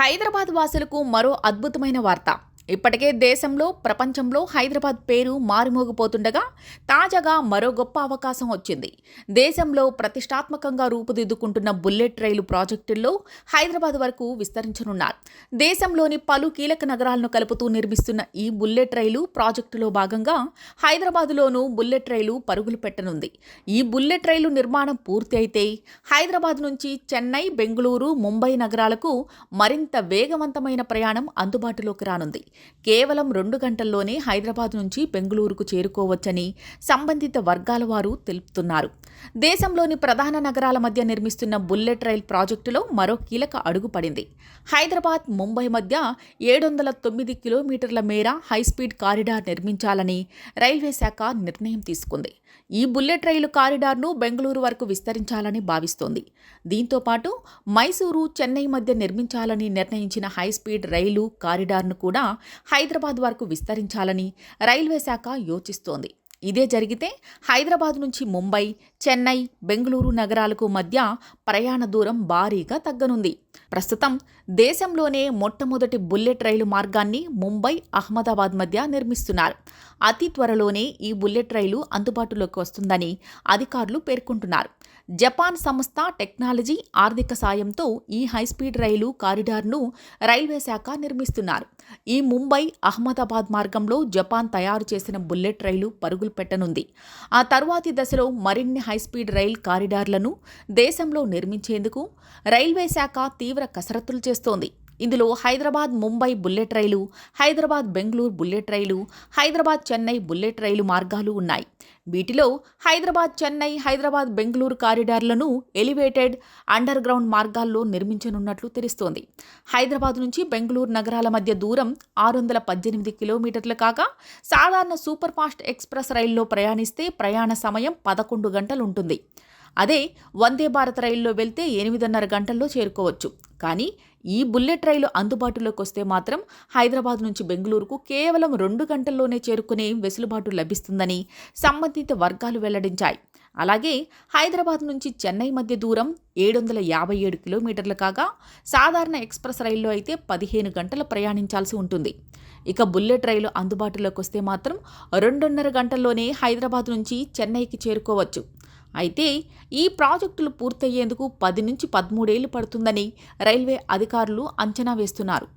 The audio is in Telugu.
హైదరాబాద్ వాసులకు మరో అద్భుతమైన వార్త. ఇప్పటికే దేశంలో ప్రపంచంలో హైదరాబాద్ పేరు మారుమోగిపోతుండగా తాజాగా మరో గొప్ప అవకాశం వచ్చింది. దేశంలో ప్రతిష్టాత్మకంగా రూపుదిద్దుకుంటున్న బుల్లెట్ రైలు ప్రాజెక్టుల్లో హైదరాబాద్ వరకు విస్తరించనున్నారు. దేశంలోని పలు కీలక నగరాలను కలుపుతూ నిర్మిస్తున్న ఈ బుల్లెట్ రైలు ప్రాజెక్టులో భాగంగా హైదరాబాద్లోనూ బుల్లెట్ రైలు పరుగులు పెట్టనుంది. ఈ బుల్లెట్ రైలు నిర్మాణం పూర్తి అయితే హైదరాబాద్ నుంచి చెన్నై బెంగళూరు ముంబై నగరాలకు మరింత వేగవంతమైన ప్రయాణం అందుబాటులోకి రానుంది. కేవలం రెండు గంటల్లోనే హైదరాబాద్ నుంచి బెంగళూరుకు చేరుకోవచ్చని సంబంధిత వర్గాల వారు తెలుపుతున్నారు. దేశంలోని ప్రధాన నగరాల మధ్య నిర్మిస్తున్న బుల్లెట్ రైల్ ప్రాజెక్టులో మరో కీలక అడుగు పడింది. హైదరాబాద్ ముంబై మధ్య ఏడు వందల తొమ్మిది కిలోమీటర్ల మేర హైస్పీడ్ కారిడార్ నిర్మించాలని రైల్వే శాఖ నిర్ణయం తీసుకుంది. ఈ బుల్లెట్ రైలు కారిడార్ను బెంగళూరు వరకు విస్తరించాలని భావిస్తోంది. దీంతో పాటు మైసూరు చెన్నై మధ్య నిర్మించాలని నిర్ణయించిన హైస్పీడ్ రైలు కారిడార్ను కూడా హైదరాబాద్ వరకు విస్తరించాలని రైల్వే శాఖ యోచిస్తోంది. ఇదే జరిగితే హైదరాబాద్ నుంచి ముంబై చెన్నై బెంగళూరు నగరాలకు మధ్య ప్రయాణ దూరం భారీగా తగ్గనుంది. ప్రస్తుతం దేశంలోనే మొట్టమొదటి బుల్లెట్ రైలు మార్గాన్ని ముంబై అహ్మదాబాద్ మధ్య నిర్మిస్తున్నారు. అతి త్వరలోనే ఈ బుల్లెట్ రైలు అందుబాటులోకి వస్తుందని అధికారులు పేర్కొంటున్నారు. జపాన్ సంస్థ టెక్నాలజీ ఆర్థిక సాయంతో ఈ హైస్పీడ్ రైలు కారిడార్ను రైల్వే శాఖ నిర్మిస్తున్నారు. ఈ ముంబై అహ్మదాబాద్ మార్గంలో జపాన్ తయారు చేసిన బుల్లెట్ రైలు పరుగులు పెట్టనుంది. ఆ తరువాతి దశలో మరిన్ని హైస్పీడ్ రైల్ కారిడార్లను దేశంలో నిర్మించేందుకు రైల్వే శాఖ తీవ్ర కసరత్తులు చేస్తోంది. ఇందులో హైదరాబాద్ ముంబై బుల్లెట్ రైలు హైదరాబాద్ బెంగళూరు బుల్లెట్ రైలు హైదరాబాద్ చెన్నై బుల్లెట్ రైలు మార్గాలు ఉన్నాయి. వీటిలో హైదరాబాద్ చెన్నై హైదరాబాద్ బెంగళూరు కారిడార్లను ఎలివేటెడ్ అండర్ గ్రౌండ్ మార్గాల్లో నిర్మించనున్నట్లు తెలుస్తోంది. హైదరాబాద్ నుంచి బెంగళూరు నగరాల మధ్య దూరం ఆరు వందల పద్దెనిమిది కిలోమీటర్లు కాగా సాధారణ సూపర్ ఫాస్ట్ ఎక్స్ప్రెస్ రైల్లో ప్రయాణిస్తే ప్రయాణ సమయం పదకొండు గంటలు ఉంటుంది అదే వందే భారత్ రైల్లో వెళ్తే ఎనిమిదిన్నర గంటల్లో చేరుకోవచ్చు. కానీ ఈ బుల్లెట్ రైలు అందుబాటులోకి వస్తే మాత్రం హైదరాబాద్ నుంచి బెంగళూరుకు కేవలం రెండు గంటల్లోనే చేరుకునే వెసులుబాటు లభిస్తుందని సంబంధిత వర్గాలు వెల్లడించాయి. అలాగే హైదరాబాద్ నుంచి చెన్నై మధ్య దూరం ఏడు వందల యాభై ఏడు కిలోమీటర్లు కాగా సాధారణ ఎక్స్ప్రెస్ రైల్లో అయితే పదిహేను గంటలు ప్రయాణించాల్సి ఉంటుంది. ఇక బుల్లెట్ రైలు అందుబాటులోకి వస్తే మాత్రం రెండున్నర గంటల్లోనే హైదరాబాద్ నుంచి చెన్నైకి చేరుకోవచ్చు. అయితే ఈ ప్రాజెక్టులు పూర్తయ్యేందుకు పది నుంచి పదమూడేళ్ళు పడుతుందని రైల్వే అధికారులు అంచనా వేస్తున్నారు.